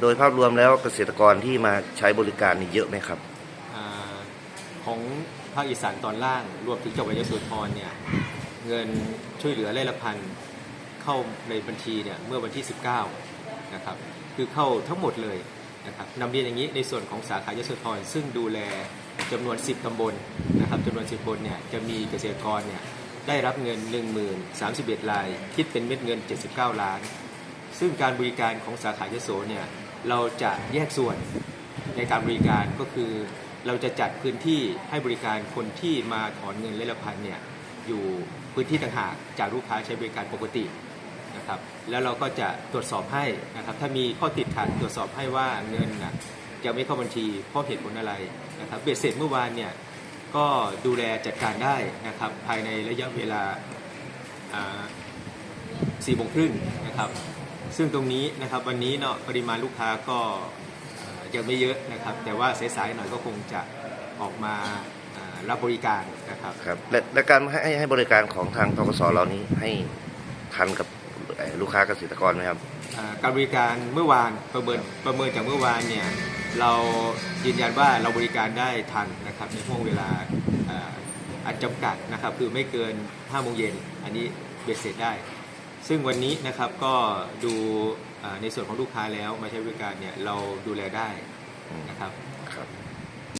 โดยภาพรวมแล้วเกษตรกรที่มาใช้บริการนี่เยอะไหมครับ อาของภาคอีสานตอนล่างรวมถึงจังหวัดยโสธรเนี่ยเงินช่วยเหลือไร่ละพันเข้าในบัญชีเนี่ยเมื่อวันที่ 19นะครับคือเข้าทั้งหมดเลยนะครับนำเรียนอย่างนี้ในส่วนของสาขายโสธรซึ่งดูแลจำนวน 10ตำบลนะครับจำนวน 10ตำบลเนี่ยจะมีเกษตรกรเนี่ยได้รับเงิน 1 0 3 1ราย คิดเป็นเม็ดเงิน 79 ล้าน ซึ่งการบริการของสาขายโสเนี่ย เราจะแยกส่วนในการบริการก็คือเราจะจัดพื้นที่ให้บริการคนที่มาถอนเงินเล่ละพันเนี่ยอยู่พื้นที่ต่างหากจากลูกค้าใช้บริการปกตินะครับแล้วเราก็จะตรวจสอบให้นะครับถ้ามีข้อติดขัดตรวจสอบให้ว่าเงินนะยังไม่เข้าบัญชีเพราะเหตุผลอะไรนะครับเบ็ดเสร็จเมื่อวานเนี่ยก็ดูแลจัดการได้นะครับภายในระยะเวลาสี่โมงครึ่งนะครับ ซึ่งตรงนี้นะครับวันนี้เนาะปริมาณลูกค้าก็เอ่อยังไม่เยอะนะครับ แต่ว่าสายๆหน่อยก็คงจะออกมาอ่ารับบริการนะครับครับและและการให้ให้บริการของทางทกสเรานี้ให้ทันกับเอ่อลูกค้าเกษตรกรไหมครับอ่าการบริการเมื่อวานประเมินประเมินจากเมื่อวานเนี่ยเรายืนยันว่าเราบริการได้ทันนะครับในช่วงเวลาอ่าอันจำกัดนะครับคือไม่เกิน5โมงเย็นอันนี้เบ็ดเสร็จได้ ซึ่งวันนี้นะครับก็ดูในส่วนของลูกค้าแล้วมาใช้บริการเนี่ยเราดูแลได้นะครับครับ